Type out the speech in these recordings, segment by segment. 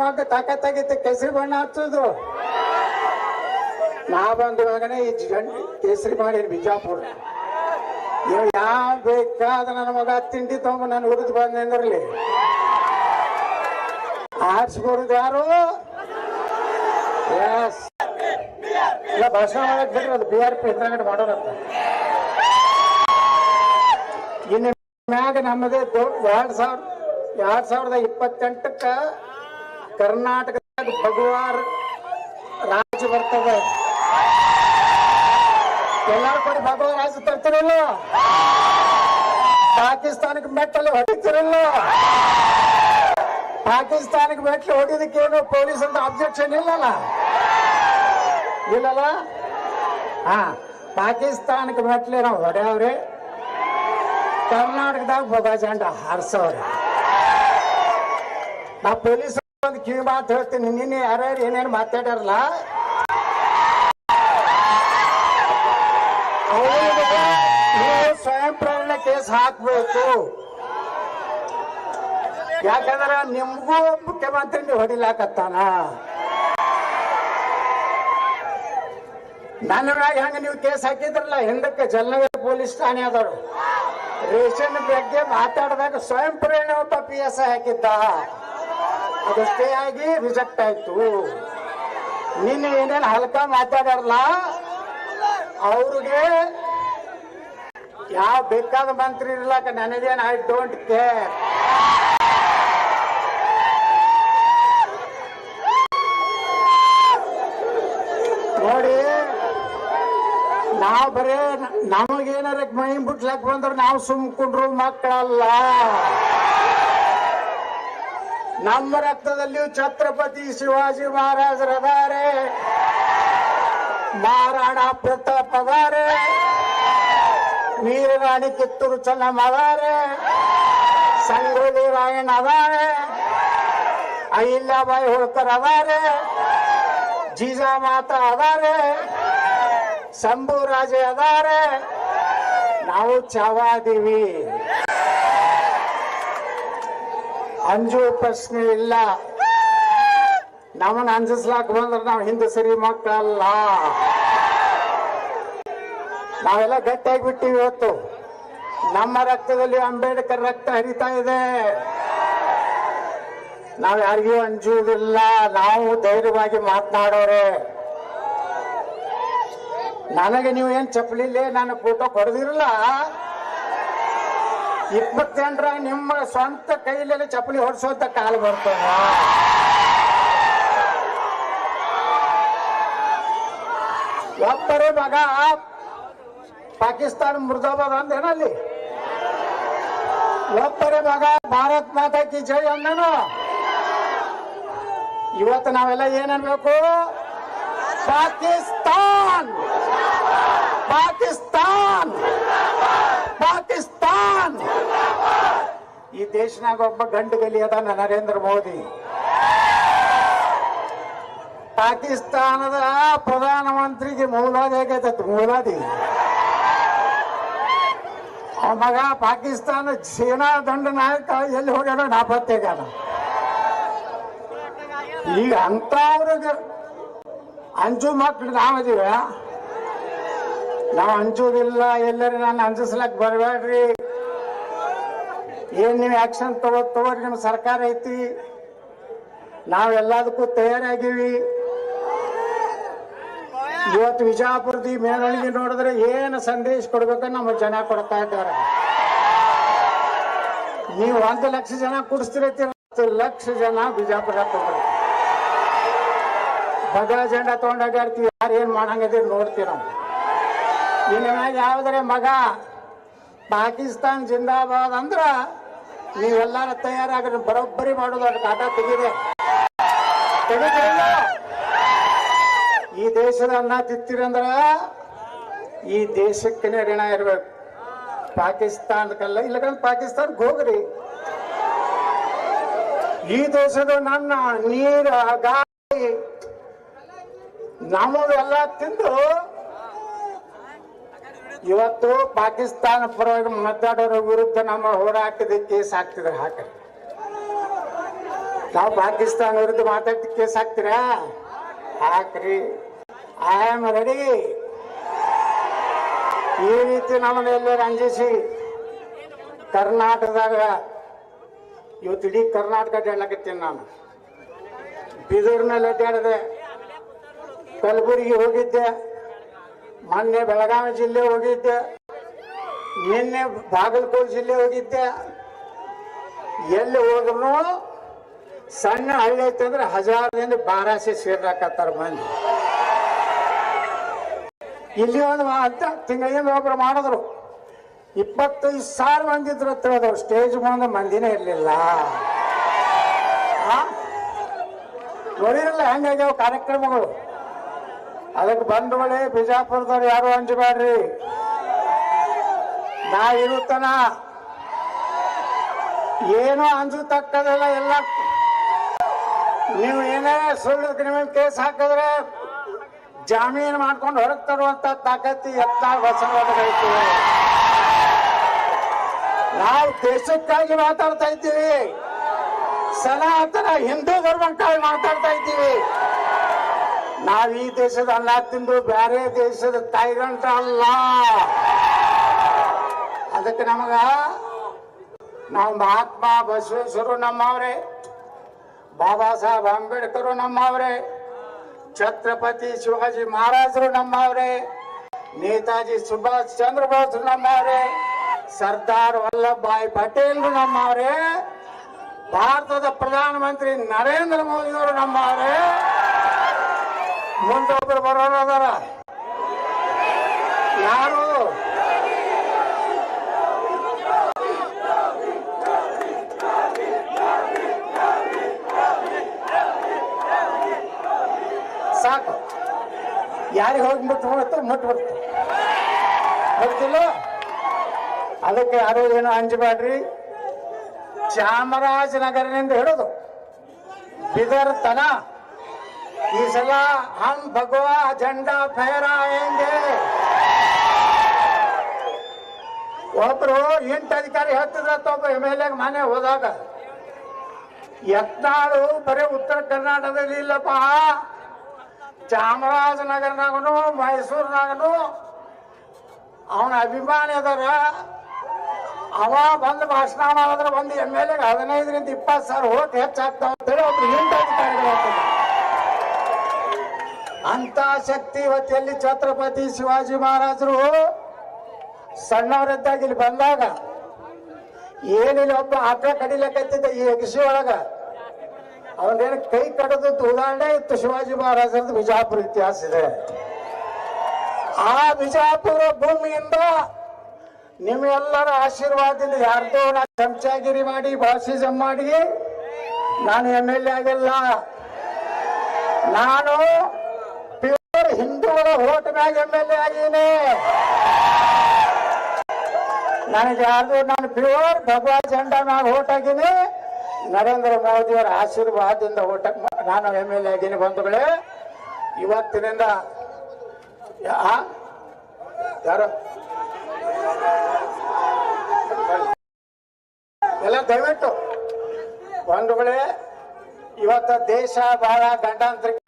ಮಗ ತಾಕತ್ತಾಗಿತ್ತು. ಕೇಸರಿ ಬಣ್ಣ ಹಚ್ಚೋದು. ನಾ ಬಂದವಾಗನೇ ಈ ಕೇಸರಿ ಮಾಡಿ ಬಿಜಾಪುರ. ನೀವು ಯಾವ ಬೇಕಾದ ನನ್ನ ಮಗ ತಿಂಡಿ ತಗೊಂಬ ನಾನು ಹುರಿದು ಬಂದೆ ಅಂದ್ರಲ್ಲಿ. ಆರಿಸ್ಬರುದು ಯಾರು? ಇಲ್ಲ, ಭಾಷಣ ಮಾಡಕ್ ಬಿಡ್ರಿ, ಅದು ಬಿ ಆರ್ ಪಿ ಹಿಂದ್ಗಡೆ ಮಾಡೋರಂತ ಇನ್ನು ಮ್ಯಾಗ ನಮ್ಮದೇ ಎರಡ್ ಸಾವಿರ ಎರಡ್ ಸಾವಿರದ ಇಪ್ಪತ್ತೆಂಟಕ್ಕ ಕರ್ನಾಟಕದಾಗ ಭಗವಾರ್ ರಾಜ್ಯ ಬರ್ತದೆ ಎಲ್ಲಾರು ಕೊಡಿ ಭಗವಾನ್ ರಾಜ್ಯ ತರ್ತಿರಲ್ಲ ಪಾಕಿಸ್ತಾನಕ್ಕೆ ಮೆಟ್ಟಲ್ಲಿ ಹೊಡಿತಿರಲ್ಲ ಪಾಕಿಸ್ತಾನಕ್ಕೆ ಮೆಟ್ಲು ಹೊಡಿಯೋದಕ್ಕೇನು ಪೊಲೀಸ್ ಅಂತ ಅಬ್ಜೆಕ್ಷನ್ ಇಲ್ಲಲ್ಲ ಇಲ್ಲಲ್ಲ ಹಾ ಪಾಕಿಸ್ತಾನಕ್ಕೆ ಮೆಟ್ಲೆ ನಾವು ಹೊಡೆಯವ್ರಿ ಕರ್ನಾಟಕದಾಗ ಬೊಗ ಜಂಡ ಹಾರಿಸೋರಿ ನಾ ಪೊಲೀಸ್ ಒಂದು ಕಿವಿ ಮಾತು ಹೇಳ್ತೀನಿ ನಿನ್ನೆ ಯಾರ್ಯಾರು ಏನೇನು ಮಾತಾಡ್ಯಾರಲ್ಲ? ಸ್ವಯಂ ಪ್ರೇರಣೆ ಕೇಸ್ ಹಾಕ್ಬೇಕು. ಯಾಕಂದ್ರ ನಿಮ್ಗೂ ಮುಖ್ಯಮಂತ್ರಿ ನೀವು ಹೊಡಿಲಾಕತ್ತಾನ? ನನ್ನ ಮ್ಯಾಗ ಹೆಂಗ ನೀವು ಕೇಸ್ ಹಾಕಿದ್ರಲ್ಲ, ಹಿಂದಕ್ಕೆ ಜಲನಗರ ಪೊಲೀಸ್ ಠಾಣೆ ಆದವರು. ರೇಷನ್ ಬಗ್ಗೆ ಮಾತಾಡಿದಾಗ ಸ್ವಯಂ ಪ್ರೇರಣೆ ಒಬ್ಬ ಪಿ ಎಸ್ ಐ ಹಾಕಿದ್ದ. ಅದು ಸ್ಟೇ ಆಗಿ ರಿಜೆಕ್ಟ್ ಆಯ್ತು. ನಿನ್ನೆ ಏನೇನು ಹಲ್ಕ ಮಾತಾಡಲ್ಲ ಅವ್ರಿಗೆ ಯಾವ ಬೇಕಾದ ಮಂತ್ರಿ ಇರ್ಲಾಕ ನನಗೇನು ಐ ಡೋಂಟ್ ಕೇರ್ ನೋಡಿ, ನಾವು ಬರೇ ನಮಗೇನಾರ ಮೈ ಬಿಟ್ಲಕ್ ಬಂದ್ರೆ ನಾವು ಸುಮ್ಕೊಂಡ್ರು ಮಕ್ಕಳಲ್ಲ. ನಮ್ಮ ರಕ್ತದಲ್ಲಿಯೂ ಛತ್ರಪತಿ ಶಿವಾಜಿ ಮಹಾರಾಜರದಾರೆ ಮಹಾರಾಣ ಪ್ರತಾಪ್ ಅದಾರೆ. ವೀರರಾಣಿ ಕಿತ್ತೂರು ಚೆನ್ನಮ್ಮ ಅದಾರೆ. ಸಂಗೊಳ್ಳಿ ರಾಯಣ್ಣ ಅದಾರೆ. ಅಹಿಲ್ಯಾಬಾಯಿ ಹೋಳ್ಕರ್ ಅದಾರೆ. ಜೀಜಾಮಾತ ಅದಾರೆ. ಶಂಭು ರಾಜೆ ಅದಾರೆ. ನಾವು ಚಾವಾದೀವಿ. ಅಂಜು ಪ್ರಶ್ನೆ ಇಲ್ಲ. ನಮ್ಮನ್ನ ಅಂಜಿಸ್ಲಾಕ್ ಬಂದ್ರೆ ನಾವು ಹಿಂದೆ ಸರಿ ಮಕ್ಕಳಲ್ಲ. ನಾವೆಲ್ಲ ಗಟ್ಟಿಯಾಗಿ ಬಿಟ್ಟಿವಿ ಇವತ್ತು. ನಮ್ಮ ರಕ್ತದಲ್ಲಿ ಅಂಬೇಡ್ಕರ್ ರಕ್ತ ಹರಿತಾ ಇದೆ. ನಾವು ಯಾರಿಗೂ ಅಂಜುವುದಿಲ್ಲ. ನಾವು ಧೈರ್ಯವಾಗಿ ಮಾತನಾಡೋರೆ. ನನಗೆ ನೀವು ಏನ್ ಚಪ್ಪಲಿಲ್ಲೇ ನಾನು ಫೋಟೋ ಕೊಡದಿರಲ್ಲ? ಇಪ್ಪತ್ತೆಂಟರ ನಿಮ್ಮ ಸ್ವಂತ ಕೈಲೆಲ್ಲ ಚಪ್ಪಲಿ ಹೊಡ್ಸೋಂತ ಕಾಲ ಬರ್ತದ. ಒಬ್ಬರೇ ಮಗ ಪಾಕಿಸ್ತಾನ ಮುರ್ದಾಬಾದ್ ಅಂದೇನಲ್ಲಿ ಒಬ್ಬರೇ ಮಗ ಭಾರತ್ ಮಾತಾ ಕಿ ಜೈ ಅಂದನು ಇವತ್ತು ನಾವೆಲ್ಲ ಏನನ್ಬೇಕು? ಪಾಕಿಸ್ತಾನ್! ಪಾಕಿಸ್ತಾನ್! ಈ ದೇಶನಾಗ ಒಬ್ಬ ಗಂಡು ಗಲಿ ಅದಾನ ನರೇಂದ್ರ ಮೋದಿ. ಪಾಕಿಸ್ತಾನದ ಪ್ರಧಾನಮಂತ್ರಿಗೆ ಮೂಲಾದಿ ಆಗೈತತ್ ಮೌಲಾದಿ. ಮಗ ಪಾಕಿಸ್ತಾನ ಸೇನಾ ದಂಡ ನಾಯಕ ಎಲ್ಲಿ ಹೋಗ್ಯಾನ ನಾಪತ್ತೆಗಾನ ಈಗ ಅಂತವ್ರಿಗೆ ಅಂಜು ಮಕ್ಳು ನಾವದೀವ? ನಾವು ಅಂಜೋದಿಲ್ಲ, ಎಲ್ಲರೂ ನಾನು ಅಂಜಿಸ್ಲಕ್ ಬರಬೇಡ್ರಿ ಏನ್ ನೀವು ಆಕ್ಷನ್ ತಗೋ ತಗೋರಿ ನಿಮ್ಮ ಸರ್ಕಾರ ಐತಿ. ನಾವೆಲ್ಲದಕ್ಕೂ ತಯಾರಾಗಿವಿ. ಇವತ್ತು ವಿಜಾಪುರದಿ ಮೇರಳಿಗೆ ನೋಡಿದ್ರೆ ಏನು ಸಂದೇಶ ಕೊಡ್ಬೇಕ ನಮ್ಮ ಜನ ಕೊಡ್ತಾ ಇದ್ದಾರೆ. ನೀವು ಒಂದು ಲಕ್ಷ ಜನ ಕುಡಿಸ್ತಿರತ್ತೀರ, ಹತ್ತು ಲಕ್ಷ ಜನ ಬಿಜಾಪುರ ಕೊಡ್ರಿ. ಭದ್ರ ಜೆಂಡ ತಗೊಂಡಾಗಾಡ್ತೀವಿ ಯಾರು ಏನ್ ಮಾಡಂಗದಿ ನೋಡ್ತೀವಿ ನಾವು. ಮ್ಯಾಗ ಮಗ ಪಾಕಿಸ್ತಾನ್ ಜಿಂದಾಬಾದ್ ಅಂದ್ರ ನೀವೆಲ್ಲಾರ ತಯಾರಾಗ ಬರೋಬ್ಬರಿ ಮಾಡೋದು ಅದಕ್ಕೆ ಆಟ ತೆಗಿದೆ? ಈ ದೇಶದ ಅನ್ನ ತಿತ್ತಿರಂದ್ರ ಈ ದೇಶಕ್ಕೇನೆ ಋಣ ಇರ್ಬೇಕು. ಪಾಕಿಸ್ತಾನಕ್ಕಲ್ಲ ಇಲ್ಲಕಂದ್ರೆ ಪಾಕಿಸ್ತಾನಕ್ಕೆ ಹೋಗ್ರಿ. ಈ ದೇಶದ ನನ್ನ ನೀರ, ಗಾಳಿ ನಮ್ಮದೆಲ್ಲ ತಿಂದು ಇವತ್ತು ಪಾಕಿಸ್ತಾನ ಪರವಾಗಿ ಮಾತಾಡೋರ ವಿರುದ್ಧ ನಮ್ಮ ಹೋರಾಟದ ಕೇಸ್ ಹಾಕ್ತಿದ್ರೆ ಹಾಕ್ರಿ. ನಾವು ಪಾಕಿಸ್ತಾನ ವಿರುದ್ಧ ಮಾತಾಡ್ತಿ ಕೇಸ್ ಹಾಕ್ತೀರಾ? ಹಾಕ್ರಿ. ಐ ಆಮ್ ರೆಡಿ ಈ ರೀತಿ ನಮ್ಮನ್ನ ರಂಜಿಸಿ ಕರ್ನಾಟಕದಾಗ, ಇವತ್ತು ಇಡೀ ಕರ್ನಾಟಕ ಅಡ್ಡಾಡ್ಲಕತ್ತೀನಿ ನಾನು. ಬೀದೂರಿನಲ್ಲಿ ಅಡ್ಡಾಡಿದೆ ಕಲಬುರಗಿ ಹೋಗಿದ್ದೆ. ಮೊನ್ನೆ ಬೆಳಗಾವಿ ಜಿಲ್ಲೆ ಹೋಗಿದ್ದೆ. ನಿನ್ನೆ ಬಾಗಲಕೋಟೆ ಜಿಲ್ಲೆ ಹೋಗಿದ್ದೆ. ಎಲ್ಲಿ ಹೋದ್ರು ಸಣ್ಣ ಹಳ್ಳಿ ಐತೆ ಅಂದ್ರೆ ಹಜಾರದಿಂದ ಬಾರಾಸಿ ಸೇರ್ಲಾಕತ್ತಾರ ಮಂದಿ. ಇಲ್ಲಿ ಒಂದು ಅಂತ ತಿಂಗಳಿಂದ ಒಬ್ರು ಮಾಡಿದ್ರು. ಇಪ್ಪತ್ತೈದು ಸಾವಿರ ಮಂದಿ ಇದ್ರು ಅಂತ ಹೇಳಿದ್ರು. ಸ್ಟೇಜ್ ಮುಂದೆ ಮಂದಿನೇ ಇರಲಿಲ್ಲ. ನೋಡಿರಲ್ಲ ಹೆಂಗಾಗ್ಯಾವ ಕಾರ್ಯಕ್ರಮಗಳು. ಅದಕ್ಕೆ ಬಂಧುಗಳೇ ಬಿಜಾಪುರದವ್ರು ಯಾರು ಅಂಜಬೇಡ್ರಿ ನಾ ಇರುತ್ತನ. ಏನೋ ಅಂಜತಕ್ಕದಲ್ಲ ಎಲ್ಲ. ನೀವು ಏನೇ ಸುಳ್ಳು ಕ್ರಿಮಿನಲ್ ಕೇಸ್ ಹಾಕಿದ್ರೆ ಜಾಮೀನು ಮಾಡ್ಕೊಂಡು ಹೊರಗೆ ತರುವಂತ ತಾಕತ್ತಿ ಎತ್ತ ಬಸವಣ್ಣ ನಾವು ದೇಶಕ್ಕಾಗಿ ಮಾತಾಡ್ತಾ ಇದ್ದೀವಿ. ಸನಾತನ ಹಿಂದೂ ಧರ್ಮಕ್ಕಾಗಿ ಮಾತಾಡ್ತಾ ಇದ್ದೀವಿ. ನಾವ್ ಈ ದೇಶದ ಅನ್ನ ತಿಂದು ಬೇರೆ ದೇಶದ ತಾಯಿಗಂಟ ಅಲ್ಲ. ಅದಕ್ಕೆ ನಮಗ ನಾವು ಮಹಾತ್ಮ ಬಸವೇಶ್ವರು ನಮ್ಮವ್ರೆ ಬಾಬಾ ಸಾಹೇಬ್ ಅಂಬೇಡ್ಕರ್ ನಮ್ಮವ್ರೆ, ಛತ್ರಪತಿ ಶಿವಾಜಿ ಮಹಾರಾಜರು ನಮ್ಮವ್ರೆ, ನೇತಾಜಿ ಸುಭಾಷ್ ಚಂದ್ರ ಬೋಸ್ ನಮ್ಮವ್ರೆ, ಸರ್ದಾರ್ ವಲ್ಲಭಭಾಯಿ ಪಟೇಲ್ ನಮ್ಮವ್ರೆ, ಭಾರತದ ಪ್ರಧಾನಮಂತ್ರಿ ನರೇಂದ್ರ ಮೋದಿಯವರು ನಮ್ಮವ್ರೆ. ಮುಂದೊಬ್ರು ಬರೋರು ಅದಾರ. ಯಾರು? ಸಾಕು. ಯಾರಿಗೆ ಹೋಗಿ ಮುಟ್ಟು ಮುಟ್ಟು ಮುಟ್ಬಿಡ್ತು ಗೊತ್ತಿಲ್ಲ? ಅದಕ್ಕೆ ಯಾರು ಏನೋ ಅಂಜಬೇಡ್ರಿ ಚಾಮರಾಜನಗರನಿಂದ ಹೇಳೋದು ಬಿದರ್ ತನ ಈ ಸಲ ಹಮ್ ಭಗವಾ झंडा ಫಹರಾಯಂಗೆ ಒಬ್ರು ಇಂಟ್ ಅಧಿಕಾರಿ ಹೇಳ್ತಿದ್ರ ಒಬ್ಬ ಎಂ ಎಲ್ ಎ ಮನೆ ಹೋದಾಗ, ಯತ್ನಾಳು ಬರೀ ಉತ್ತರ ಕರ್ನಾಟಕದಲ್ಲಿ ಇಲ್ಲಪ್ಪ. ಚಾಮರಾಜನಗರನಾಗನು, ಮೈಸೂರಿನಾಗನು, ಅವನ ಅಭಿಮಾನಿ ಅದಾರ. ಅವ ಬಂದು ಭಾಷಣ ಮಾಡಿದ್ರೆ ಒಂದು ಎಂ ಎಲ್ ಎ ಹದಿನೈದರಿಂದ ಇಪ್ಪತ್ತು ಸಾವಿರ ಓಟ್ ಹೆಚ್ಚಾಗ್ತಾವ ಅಂತೇಳಿ ಒಬ್ರು ಹಿಂದೆ ಅಧಿಕಾರಿಗಳು. ಅಂತ ಶಕ್ತಿ ಇವತ್ತಲ್ಲಿ ಛತ್ರಪತಿ ಶಿವಾಜಿ ಮಹಾರಾಜರು? ಸಣ್ಣವರಿದ್ದಾಗ ಇಲ್ಲಿ ಬಂದಾಗ ಏನಿಲ್ಲ, ಒಬ್ಬ ಆಟ ಕಡಿಲಕತ್ತಿದ್ದ ಈ ಅಗಸಿ ಒಳಗ. ಅವನೇನು ಕೈ ಕಡದದ್ದು ಉದಾಹರಣೆ ಇತ್ತು ಶಿವಾಜಿ ಮಹಾರಾಜರದ್ದು ಬಿಜಾಪುರ ಇತಿಹಾಸ ಇದೆ. ಆ ಬಿಜಾಪುರ ಭೂಮಿಯಿಂದ ನಿಮ್ಮೆಲ್ಲರ ಆಶೀರ್ವಾದದಿಂದ ಯಾರ್ದೋ ನಾ ಚಮಚಾಗಿರಿ ಮಾಡಿ ಭಾಷಿಸಂ ಮಾಡಿ, ನಾನು ಎಂ ಎಲ್ ಎ ಆಗಿಲ್ಲ. ನಾನು ಹಿಂದೂಗಳ ಓಟ್ ಮ್ಯಾಗ ಎಂ ಎಲ್ ಎ ಆಗೀನಿ ನನಗೆ ಯಾರ್ದು ನಾನು ಪ್ಯೂರ್ ಭಗವಾ ಜೆಂಡಾ ಮ್ಯಾಗ ಓಟ್ ಆಗೀನಿ ನರೇಂದ್ರ ಮೋದಿಯವರ ಆಶೀರ್ವಾದದಿಂದ ಹೋಟ ನಾನು ಎಂ ಎಲ್ ಎ ಆಗಿನಿ ಬಂಧುಗಳೇ. ಇವತ್ತಿನಿಂದ ಯಾರು? ಎಲ್ಲ ದಯವಿಟ್ಟು ಬಂಧುಗಳೇ, ಇವತ್ತ ದೇಶ ಬಹಳ ಗಂಡಾಂತರಿಕಾರಿ ಐತಿ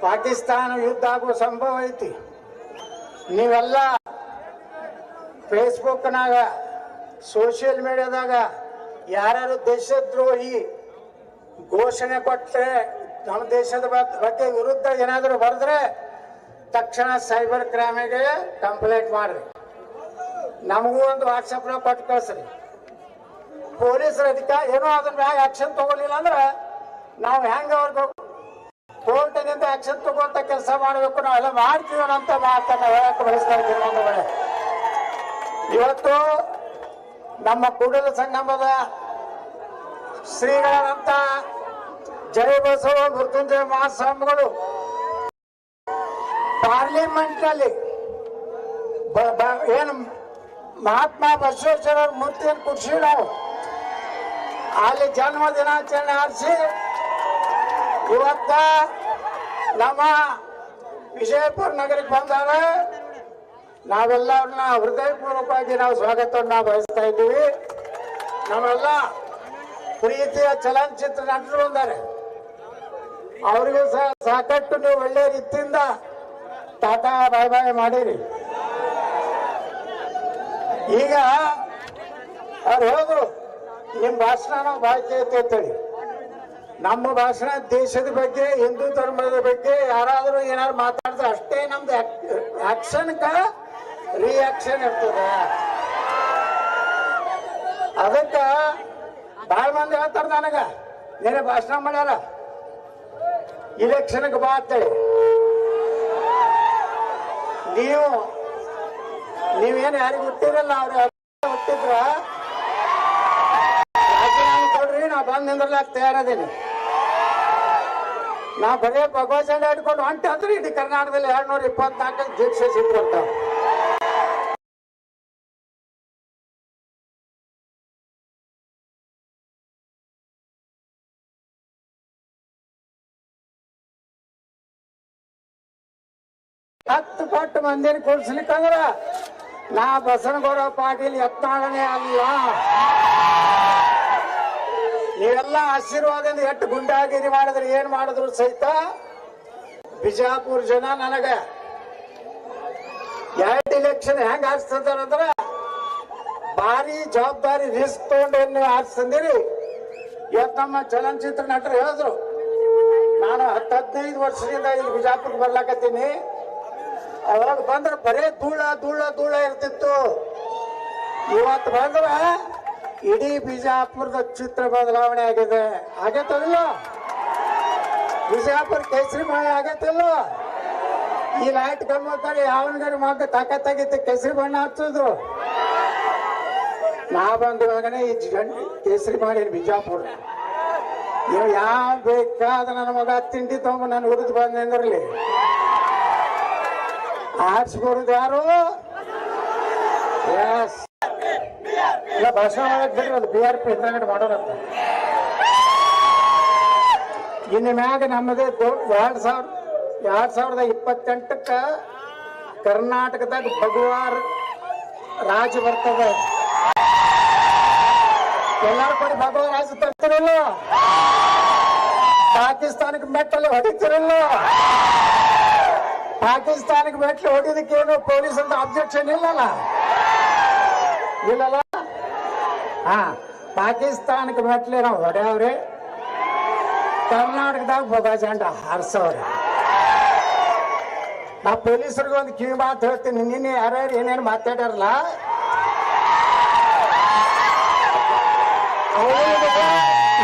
ಪಾಕಿಸ್ತಾನ ಯುದ್ಧ ಆಗುವ ಸಂಭವ ಐತಿ. ನೀವೆಲ್ಲ ಫೇಸ್ಬುಕ್ನಾಗ ಸೋಷಿಯಲ್ ಮೀಡಿಯಾದಾಗ ಯಾರ್ಯಾರು ದೇಶದ್ರೋಹಿ ಘೋಷಣೆ ಕೊಟ್ಟರೆ ನಮ್ಮ ದೇಶದ ಬಗ್- ಬಗ್ಗೆ ವಿರುದ್ಧ ಏನಾದರೂ ಬರೆದ್ರೆ ತಕ್ಷಣ ಸೈಬರ್ ಕ್ರೈಮಿಗೆ ಕಂಪ್ಲೇಂಟ್ ಮಾಡ್ರಿ. ನಮಗೂ ಒಂದು ವಾಟ್ಸಪ್ನ ಕೊಟ್ಟು ಕಳಿಸ್ರಿ. ಪೊಲೀಸರ ಅಧಿಕಾರ ಏನೋ ಅದ್ರ ಆಕ್ಷನ್ ತಗೊಳ್ಳಿಲ್ಲ ಅಂದ್ರೆ ನಾವು ಹೆಂಗ್ ಅವ್ರಿಗೆ ಕೋರ್ಟಿನಿಂದ ಆಕ್ಷನ್ ತಗೊಂತ ಕೆಲಸ ಮಾಡಬೇಕು ನಾವೆಲ್ಲ ಮಾಡ್ತೀವಿ ಅಂತ ಮಾತನ್ನ ಹೇಳಕ್ಕೆ ಬಯಸ್ತಾ. ಇವತ್ತು ನಮ್ಮ ಕೂಡಲ ಸಂಗಮದ ಶ್ರೀಗಳಂತ ಜಯ ಬಸವ ಮೃತ್ಯುಂಜಯ ಮಹಾಸ್ವಾಮಿಗಳು ಪಾರ್ಲಿಮೆಂಟ್ನಲ್ಲಿ ಬ- ಬ- ಏನು ಮಹಾತ್ಮ ಬಸವೇಶ್ವರ ಮೂರ್ತಿಯನ್ನು ಕುಡಿಸಿ ನಾವು ಅಲ್ಲಿ ಜನ್ಮ ದಿನಾಚರಣೆ ಆರಿಸಿ ಇವತ್ತ ನಮ್ಮ ವಿಜಯಪುರ ನಗರಕ್ಕೆ ಬಂದಾಗ ನಾವೆಲ್ಲ ಅವ್ರನ್ನ ಹೃದಯಪೂರ್ವಕವಾಗಿ ನಾವು ಸ್ವಾಗತವನ್ನ ಬಯಸ್ತಾ ಇದ್ದೀವಿ. ನಾವೆಲ್ಲ ಪ್ರೀತಿಯ ಚಲನಚಿತ್ರ ನಟರು ಬಂದಾರೆ ಅವರಿಗೂ ಸಹ ಸಾಕಷ್ಟು ನೀವು ಒಳ್ಳೆ ರೀತಿಯಿಂದ ಟಾಟಾ ಬಾಯ್ ಬಾಯ್ ಮಾಡಿರಿ. ಈಗ ಅವ್ರು ಹೇಳಿದ್ರು, ನಿಮ್ಮ ಭಾಷಣ ನಾವು ಅಂತ ಅಂತೇಳಿ. ನಮ್ಮ ಭಾಷಣ ದೇಶದ ಬಗ್ಗೆ, ಹಿಂದೂ ಧರ್ಮದ ಬಗ್ಗೆ, ಯಾರಾದರೂ ಏನಾದ್ರು ಮಾತಾಡಿದ್ರೆ ಅಷ್ಟೇ ನಮ್ದು ಆಕ್ಷನ್ಕ ರಿಯಾಕ್ಷನ್ ಇರ್ತದೆ. ಅದಕ್ಕ ಭಾಳ ಮಂದಿ ಹೇಳ್ತಾರ ನನಗ, ನೀನೇ ಭಾಷಣ ಮಾಡ್ಯಾರ? ಇಲೆಕ್ಷನ್ಗೆ ಬಾ ಅಂತೇಳಿ. ನೀವು, ನೀವೇನು ಯಾರಿಗೆ ಹುಟ್ಟಿರಲ್ಲ, ಅವ್ರು ಹುಟ್ಟಿದ್ರ? ರಾಜೀನಾಮೆ ಕೊಡ್ರಿ, ನಾ ಬಂದ್ ನಿಂದ್ರಲ್ಲ ತಯಾರದೀನಿ ನಾ ಬರೇ ಭಗವತ್ ಜಂಡ ಹಿಡ್ಕೊಂಡು ಹೊಂಟೆ ಅಂದ್ರೆ ಇಡೀ ಕರ್ನಾಟಕದಲ್ಲಿ ಎರಡ್ ನೂರ ಇಪ್ಪತ್ನಾಲ್ಕು ದೀಕ್ಷೆ ಸಿಕ್ಕು ಅಂತ. ಹತ್ತು ಪಟ್ಟು ಮಂದಿನ ಕೂಡ್ಸ್ಲಿಕ್ಕಂದ್ರ ನಾ ಬಸನಗೌಡ ಪಾಟೀಲ್ ಯತ್ನಾಳನೇ ಅಲ್ಲ. ನೀವೆಲ್ಲ ಆಶೀರ್ವಾದದಿಂದ ಎಷ್ಟು ಗುಂಡಾಗಿರಿ ಮಾಡಿದ್ರೆ ಏನ್ ಮಾಡಿದ್ರು ಸಹಿತ? ಬಿಜಾಪುರ ಜನ ನನಗ ಎರಡು ಇಲೆಕ್ಷನ್ ಹೆಂಗ್ ಆರಿಸ್ತಂದ್ರ ಭಾರಿ ಜವಾಬ್ದಾರಿ ರಿಸ್ಕ್ ತಗೊಂಡು ನೀವು ಆರಿಸ್ತಂದಿರಿ ಇವತ್ತು ನಮ್ಮ ಚಲನಚಿತ್ರ ನಟರು ಹೇಳಿದ್ರು, ನಾನು ಹತ್ತು ಹದಿನೈದು ವರ್ಷದಿಂದ ಇಲ್ಲಿ ಬಿಜಾಪುರ್ ಬರ್ಲಾಕತ್ತೀನಿ. ಅವಾಗ ಬಂದ್ರೆ ಬರೇ ಧೂಳ ಧೂಳ ಧೂಳ ಇರ್ತಿತ್ತು. ಇವತ್ತು ಬಂದ್ರ ಇಡೀ ಬಿಜಾಪುರದ ಚಿತ್ರ ಬದಲಾವಣೆ ಆಗಿದೆ. ಆಗತ್ತಲ್ಲ? ಬಿಜಾಪುರ ಕೇಸರಿ ಮಾಯ ಆಗತ್ತಲ್ಲ? ಈ ಲೈಟ್ ಕಮ್ಮತ್ತಾರೆ ಯಾವನಿಗಾರ ಮಗ ತಾಕತ್ತಾಗಿತ್ತು? ಕೇಸರಿ ಬಣ್ಣ ಹಚ್ಚುದು ನಾ ಬಂದವಾಗನೇ ಈ ಕೇಸರಿ ಮಾಡಿ ಬಿಜಾಪುರ? ನೀವು ಯಾವ ಬೇಕಾದ ನನ್ನ ಮಗ ತಿಂಡಿ ತಗೊಂಬ ನನ್ನ ಹುರಿದು ಬಂದೆ ಅಂದ್ರಲ್ಲಿ? ಯಾರು? ಎಸ್ ಇಲ್ಲ, ಭಾಷಣ ಮಾಡಕ್ ಬಿಟ್ರೆ ಅದು ಬಿ ಆರ್ ಪಿ ಹಿಂದ್ಗಡೆ ಮಾಡೋರಂತ. ಇನ್ನು ಮ್ಯಾಗ ನಮ್ಮದೇ ಎರಡ್ ಸಾವಿರ, ಎರಡ್ ಸಾವಿರದ ಇಪ್ಪತ್ತೆಂಟಕ್ಕ ಕರ್ನಾಟಕದಾಗ ಭಗವಾರ್ ರಾಜ ಬರ್ತದ. ಎಲ್ಲಾರು ಕೂಡ ಭಗವಾನ್ ರಾಜ ತರ್ತಿರಲ್ಲ? ಪಾಕಿಸ್ತಾನಕ್ಕೆ ಮೆಟ್ಟಲ್ಲಿ ಹೊಡಿತಿರಲ್ಲ? ಪಾಕಿಸ್ತಾನಕ್ಕೆ ಮೆಟ್ಲು ಹೊಡಿದಕ್ಕೇನು ಪೊಲೀಸ್ ಅಂತ ಅಬ್ಜೆಕ್ಷನ್ ಇಲ್ಲಲ್ಲ? ಇಲ್ಲಲ್ಲ? ಹಾ ಪಾಕಿಸ್ತಾನಕ್ಕೆ ಬಟ್ಲೆ ನಾವು ಹೊಡೆಯವ್ರಿ, ಕರ್ನಾಟಕದಾಗ ಬೊಗ ಜಂಡ ನಾ ಪೊಲೀಸರಿಗೆ ಒಂದು ಕಿವಿ ಮಾತು ಹೇಳ್ತೀನಿ, ನಿನ್ನೆ ಯಾರ್ಯಾರು ಏನೇನು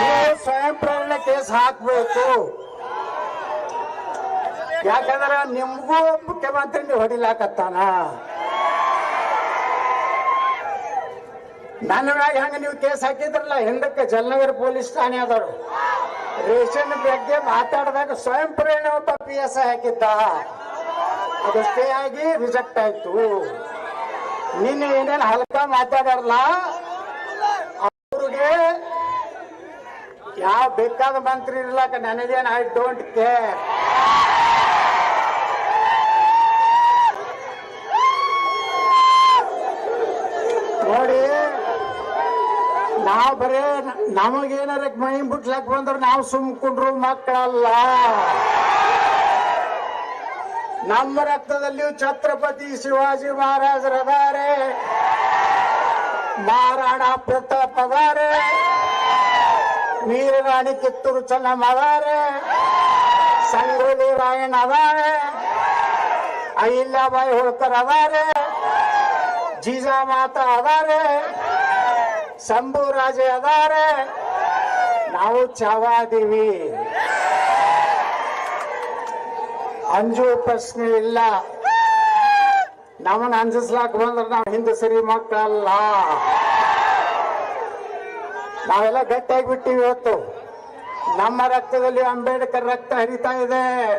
ನೀವು ಸ್ವಯಂ ಪ್ರೇರಣೆ ಕೇಸ್ ಹಾಕ್ಬೇಕು. ಯಾಕಂದ್ರೆ ನಿಮ್ಗೂ ಮುಖ್ಯಮಂತ್ರಿ ಹೊಡಿಲಾಕತ್ತಾನ. ನನ್ನ ಮ್ಯಾಗ ಹೆಂಗ ನೀವು ಕೇಸ್ ಹಾಕಿದ್ರಲ್ಲ, ಹಿಂದಕ್ಕೆ ಜಲನಗರ ಪೊಲೀಸ್ ಠಾಣೆ ಆದವರು. ರೇಷನ್ ಬಗ್ಗೆ ಮಾತಾಡಿದಾಗ ಸ್ವಯಂ ಪ್ರೇರಣೆ ಒಬ್ಬ ಪಿ ಎಸ್ ಐ ಹಾಕಿದ್ದ. ಅದಷ್ಟೇ ಆಗಿ ರಿಜೆಕ್ಟ್ ಆಯ್ತು. ನಿನ್ನೆ ಏನೇನು ಹಲ್ಕ ಮಾತಾಡಲ್ಲ ಅವ್ರಿಗೆ ಯಾವ ಬೇಕಾದ ಮಂತ್ರಿ ಇರ್ಲಾಕ ನನಗೇನು ಐ ಡೋಂಟ್ ಕೇರ್ ನೋಡಿ ನಾವು ಬರೇ ನಮಗೇನಾರ ಮೈ ಬಿಟ್ಲಕ್ ಬಂದ್ರೆ ನಾವು ಸುಮ್ಕೊಂಡ್ರು ಮಕ್ಕಳಲ್ಲ. ನಮ್ಮ ರಕ್ತದಲ್ಲಿಯೂ ಛತ್ರಪತಿ ಶಿವಾಜಿ ಮಹಾರಾಜರದಾರೆ ಮಹಾರಾಣ ಪ್ರತಾಪ್ ಅದಾರೆ. ವೀರರಾಣಿ ಕಿತ್ತೂರು ಚೆನ್ನಮ್ಮ ಅದಾರೆ. ಸಂಗೊಳ್ಳಿ ರಾಯಣ್ಣ ಅದಾರೆ. ಅಹಿಲ್ಯಾಬಾಯಿ ಹೋಳ್ಕರ್ ಅದಾರೆ. ಜೀಜಾಮಾತ ಅದಾರೆ. ಶಂಭು ರಾಜೆ ಅದಾರೆ. ನಾವು ಚಾವಾದೀವಿ. ಅಂಜು ಪ್ರಶ್ನೆ ಇಲ್ಲ. ನಮ್ಮನ್ನ ಅಂಜಿಸ್ಲಾಕ್ ಬಂದ್ರೆ ನಾವು ಹಿಂದೆ ಸರಿ ಮಕ್ಕಳಲ್ಲ. ನಾವೆಲ್ಲ ಗಟ್ಟಿಯಾಗಿ ಬಿಟ್ಟಿವಿ ಇವತ್ತು. ನಮ್ಮ ರಕ್ತದಲ್ಲಿ ಅಂಬೇಡ್ಕರ್ ರಕ್ತ ಹರಿತಾ ಇದೆ.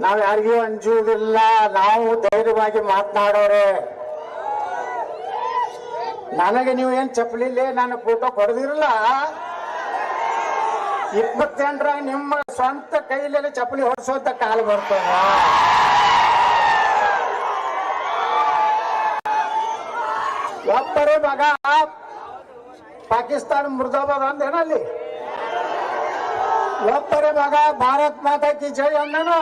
ನಾವು ಯಾರಿಗೂ ಅಂಜುವುದಿಲ್ಲ. ನಾವು ಧೈರ್ಯವಾಗಿ ಮಾತನಾಡೋರೆ. ನನಗೆ ನೀವು ಏನ್ ಚಪ್ಪಲಿಲ್ಲೇ ನನ್ನ ಫೋಟೋ ಕೊಡದಿರಲ್ಲ? ಇಪ್ಪತ್ತೆಂಟರ ನಿಮ್ಮ ಸ್ವಂತ ಕೈಯಲ್ಲಿ ಚಪ್ಪಲಿ ಹೊಡ್ಸೋಂತ ಕಾಲ ಬರ್ತದ. ಒಬ್ಬರೇ ಮಗ ಪಾಕಿಸ್ತಾನ ಮುರ್ದಾಬಾದ್ ಅಂದೇನಲ್ಲಿ ಒಬ್ಬರೇ ಮಗ ಭಾರತ್ ಮಾತಾ ಕಿ ಜೈ ಅಂದನು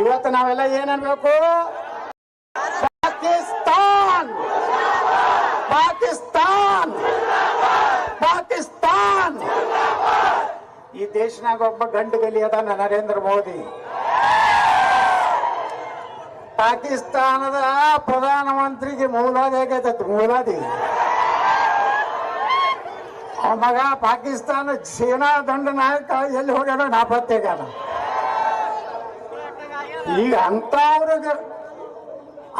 ಇವತ್ತು ನಾವೆಲ್ಲ ಏನನ್ಬೇಕು ಪಾಕಿಸ್ತಾನ್ ಪಾಕಿಸ್ತಾನ್! ಪಾಕಿಸ್ತಾನ್! ಈ ದೇಶನಾಗ ಒಬ್ಬ ಗಂಡು ಗಲಿ ಅದಾನ ನರೇಂದ್ರ ಮೋದಿ. ಪಾಕಿಸ್ತಾನದ ಪ್ರಧಾನಮಂತ್ರಿಗೆ ಮೂಲಾದಿ ಆಗೈತತ್ ಮೂಲಾದಿ. ಮಗ ಪಾಕಿಸ್ತಾನ ಸೇನಾ ದಂಡ ನಾಯಕ ಎಲ್ಲಿ ಹೋಗ್ಯಾನ ನಾಪತ್ತೆಗಾನ ಈಗ ಅಂತವ್ರಿಗೆ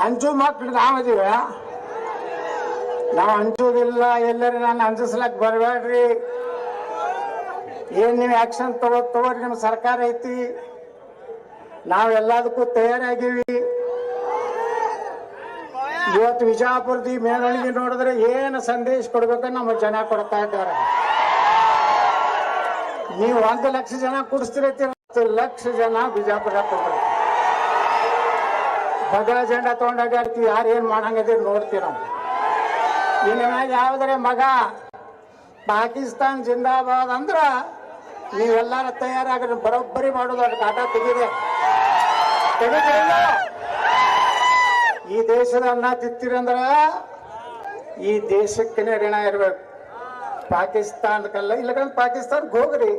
ಅಂಜು ಮಕ್ಳು ನಾವದೀವ ನಾವು ಹಂಚೋದಿಲ್ಲ, ಎಲ್ಲರೂ ನಾನು ಹಂಚಿಸ್ಲಕ್ ಬರಬೇಡ್ರಿ ಏನ್ ನೀವು ಆಕ್ಷನ್ ತಗೋ ತಗೋರಿ ನಿಮ್ಮ ಸರ್ಕಾರ ಐತಿ. ನಾವೆಲ್ಲದಕ್ಕೂ ತಯಾರಾಗಿವಿ. ಇವತ್ತು ವಿಜಯಪುರದಿ ಮೇರಳಿಗೆ ನೋಡಿದ್ರೆ ಏನು ಸಂದೇಶ ಕೊಡ್ಬೇಕು ನಮ್ಮ ಜನ ಕೊಡ್ತಾ ಇದ್ದಾರೆ. ನೀವು ಒಂದು ಲಕ್ಷ ಜನ ಕುಡಿಸ್ತಿರತ್ತಿ ಹತ್ತು ಲಕ್ಷ ಜನ ಬಿಜಾಪುರ ಕೊಡ್ರಿ. ಭದ್ರಾ ಜೆಂಡಾ ತಗೊಂಡಾಗ ಯಾರು ಏನ್ ಮಾಡಂಗದಿರ್ ನೋಡ್ತೀವಿ ಮ್ಯಾಗ ಯಾವ್ದಾರೆ ಮಗ? ಪಾಕಿಸ್ತಾನ್ ಜಿಂದಾಬಾದ್ ಅಂದ್ರ ನೀವೆಲ್ಲಾರ ತಯಾರಾಗ್ರಿ, ಬರೋಬ್ಬರಿ ಮಾಡೋದು ಅದಕ್ಕೆ ಆಟ ತೆಗಿದೆ ಈ ದೇಶದ ಅನ್ನ ತಿತ್ತಿರಂದ್ರ ಈ ದೇಶಕ್ಕೇನೆ ಋಣ ಇರ್ಬೇಕು. ಪಾಕಿಸ್ತಾನಕ್ಕಲ್ಲ ಇಲ್ಲಕಂದ್ರೆ ಪಾಕಿಸ್ತಾನಕ್ಕೆ ಹೋಗ್ರಿ.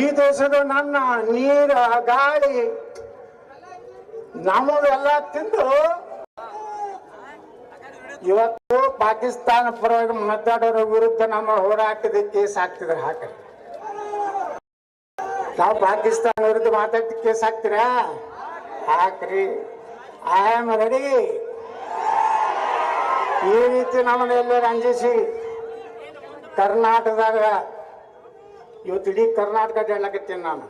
ಈ ದೇಶದ ನನ್ನ ನೀರ, ಗಾಳಿ ನಮಗೆಲ್ಲ ತಿಂದು ಇವತ್ತು ಪಾಕಿಸ್ತಾನ ಪರವಾಗಿ ಮಾತಾಡೋರ ವಿರುದ್ಧ ನಮ್ಮ ಹೋರಾಟದ ಕೇಸ್ ಹಾಕ್ತಿದ್ರೆ, ಹಾಕ್ರಿ. ನಾವು ಪಾಕಿಸ್ತಾನ ವಿರುದ್ಧ ಮಾತಾಡ್ತಿ ಕೇಸ್ ಹಾಕ್ತೀರಾ? ಹಾಕ್ರಿ. ಐ ಆಮ್ ರೆಡಿ ಈ ರೀತಿ ನಮ್ಮನ್ನ ಎಲ್ಲ ರಂಜಿಸಿ ಕರ್ನಾಟಕದಾಗ, ಇವತ್ತು ಇಡೀ ಕರ್ನಾಟಕ ಅಡ್ಡಾಡ್ಲಕತ್ತೀನಿ ನಾನು.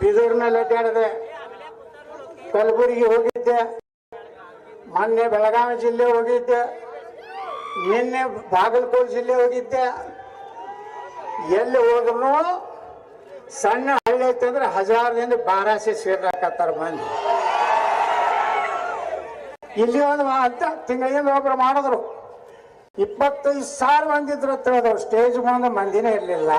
ಬೀದೂರಿನಲ್ಲಿ ಅಡ್ಡಾಡಿದೆ ಕಲಬುರಗಿ ಹೋಗಿದ್ದೆ. ಮೊನ್ನೆ ಬೆಳಗಾವಿ ಜಿಲ್ಲೆ ಹೋಗಿದ್ದೆ, ನಿನ್ನೆ ಬಾಗಲಕೋಟೆ ಜಿಲ್ಲೆ ಹೋಗಿದ್ದೆ. ಎಲ್ಲಿ ಹೋದ್ರು ಸಣ್ಣ ಹಳ್ಳಿ ಐತೆ ಅಂದ್ರೆ ಹಜಾರದಿಂದ ಬಾರಾಸಿ ಸೇರ್ಲಾಕತ್ತಾರ ಮಂದಿ. ಇಲ್ಲಿ ಒಂದು ಅಂತ ತಿಂಗಳಿಂದ ಒಬ್ರು ಮಾಡಿದ್ರು. ಇಪ್ಪತ್ತೈದು ಸಾವಿರ ಮಂದಿ ಇದ್ರು ಹೇಳಿದ್ರು ಸ್ಟೇಜ್ ಮುಂದೆ ಮಂದಿನೇ ಇರಲಿಲ್ಲ.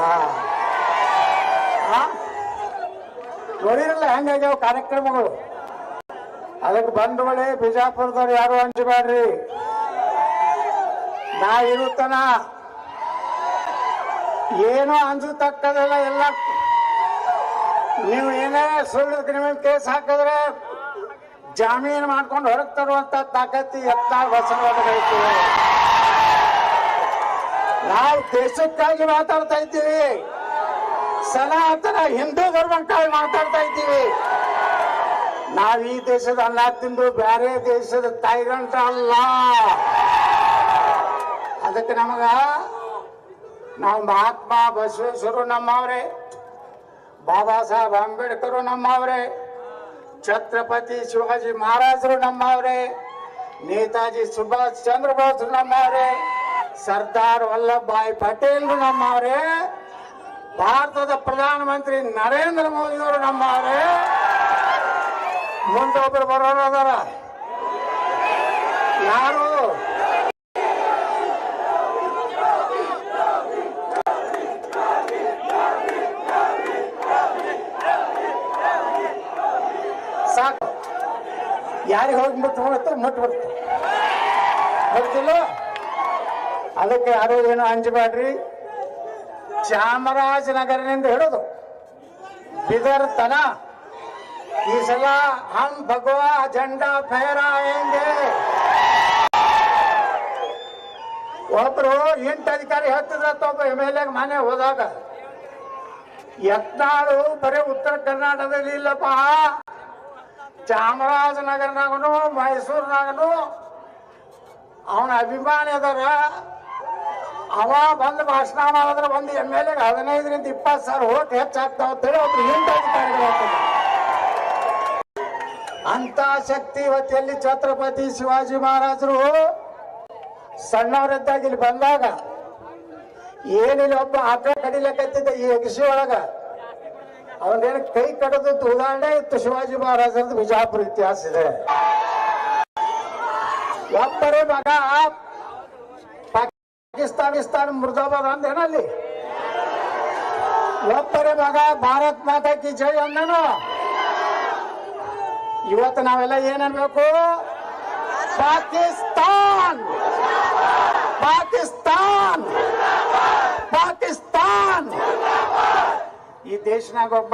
ನೋಡಿರಲ್ಲ, ಹೆಂಗಾಗ್ಯಾವ ಕಾರ್ಯಕ್ರಮಗಳು. ಅದಕ್ಕೆ ಬಂಧುಗಳೇ, ಬಿಜಾಪುರದವ್ರು ಯಾರು ಹಂಚಬೇಡ್ರಿ ನಾ ಇರುತ್ತನ? ಏನು ಅಂಜತಕ್ಕದಲ್ಲ ಎಲ್ಲ. ನೀವು ಏನೇ ಸುಳ್ಳು ಕ್ರಿಮಿನಲ್ ಕೇಸ್ ಹಾಕಿದ್ರೆ ಜಾಮೀನು ಮಾಡ್ಕೊಂಡು ಹೊರಗೆ ತರುವಂತ ತಾಕತ್ತಿ ಎತ್ತಾರು ಬಸವರಾಜೈತಿ ನಾವು ದೇಶಕ್ಕಾಗಿ ಮಾತಾಡ್ತಾ ಇದ್ದೀವಿ. ಸನಾತನ ಹಿಂದೂ ಧರ್ಮಕ್ಕಾಗಿ ಮಾತಾಡ್ತಾ ಇದ್ದೀವಿ. ನಾವ್ ಈ ದೇಶದ ಅನ್ನ ತಿಂದು ಬೇರೆ ದೇಶದ ತಾಯಿಗಂಟ ಅಲ್ಲ. ಅದಕ್ಕೆ ನಮಗ ನಾವು ಮಹಾತ್ಮ ಬಸವೇಶ್ವರು ನಮ್ಮವ್ರೆ, ಬಾಬಾ ಸಾಹೇಬ್ ಅಂಬೇಡ್ಕರ್ ನಮ್ಮವ್ರೆ, ಛತ್ರಪತಿ ಶಿವಾಜಿ ಮಹಾರಾಜರು ನಮ್ಮವ್ರೆ, ನೇತಾಜಿ ಸುಭಾಷ್ ಚಂದ್ರ ಬೋಸ್ ನಮ್ಮವ್ರೆ, ಸರ್ದಾರ್ ವಲ್ಲಭಭಾಯಿ ಪಟೇಲ್ ನಮ್ಮವ್ರೆ, ಭಾರತದ ಪ್ರಧಾನಮಂತ್ರಿ ನರೇಂದ್ರ ಮೋದಿಯವರು ನಮ್ಮವ್ರೆ. ಮುಂದೊಬ್ರು ಬರೋರು ಅದಾರ. ಯಾರು? ಸಾಕು. ಯಾರಿಗೆ ಹೋಗಿ ಮುಟ್ಟು ಹೋಗುತ್ತೆ ಮುಟ್ಟು ಬಿಡ್ತು ಗೊತ್ತಿಲ್ಲ? ಅದಕ್ಕೆ ಯಾರು ಏನು ಅಂಜಬೇಡ್ರಿ ಚಾಮರಾಜನಗರನಿಂದ ಹಿಡಿದು ಬಿದರ್ ತನ ಈ ಸಲ ಹಮ್ ಭಗವಾ झंडा ಫಹರಾಯಂಗೆ ಒಬ್ರು ಎಂಟು ಅಧಿಕಾರಿ ಹೇಳ್ತಿದ್ರತ್ತ ಒಬ್ಬ ಎಂ ಎಲ್ ಎಗೆ ಮನೆ ಹೋದಾಗ, ಯತ್ನಾಳು ಬರೀ ಉತ್ತರ ಕರ್ನಾಟಕದಲ್ಲಿ ಇಲ್ಲಪ್ಪ. ಚಾಮರಾಜನಗರನಾಗನು, ಮೈಸೂರಿನಾಗನು, ಅವನ ಅಭಿಮಾನಿ ಅದಾರ. ಅವ ಬಂದು ಭಾಷಣ ಮಾಡಿದ್ರೆ ಒಂದು ಎಂ ಎಲ್ ಎಗೆ ಹದಿನೈದರಿಂದ ಇಪ್ಪತ್ತು ಸಾವಿರ ಓಟ್ ಹೆಚ್ಚಾಗ್ತಾವ ಅಂತೇಳಿ ಒಬ್ರು ಎಂಟು ಅಧಿಕಾರಿಗಳು. ಅಂತ ಶಕ್ತಿ ಇವತ್ತು ಎಲ್ಲಿ ಛತ್ರಪತಿ ಶಿವಾಜಿ ಮಹಾರಾಜರು ಸಣ್ಣವರಿದ್ದಾಗ ಇಲ್ಲಿ ಬಂದಾಗ ಏನಿಲ್ಲ, ಒಬ್ಬ ಆಟ ಕಡಿಲಕತ್ತಿದ್ದ ಈ ಅಗಸಿ ಒಳಗ ಅವನೇನು ಕೈ ಕಡದದ್ದು ಉದಾಹರಣೆ ಇತ್ತು ಶಿವಾಜಿ ಮಹಾರಾಜರದ್ದು ಬಿಜಾಪುರ ಇತಿಹಾಸ ಇದೆ. ಒಬ್ಬರೇ ಮಗ ಪಾಕಿಸ್ತಾನಿಸ್ತಾನ ಮುರ್ದಾಬಾದ್ ಅಂದೇನಲ್ಲಿ ಒಬ್ಬರೇ ಮಗ ಭಾರತ್ ಮಾತಾ ಕಿ ಜೈ ಅಂದನು ಇವತ್ತು ನಾವೆಲ್ಲ ಏನ್ ಅನ್ಬೇಕು? ಪಾಕಿಸ್ತಾನ್! ಪಾಕಿಸ್ತಾನ್! ಪಾಕಿಸ್ತಾನ್! ಈ ದೇಶನಾಗ ಒಬ್ಬ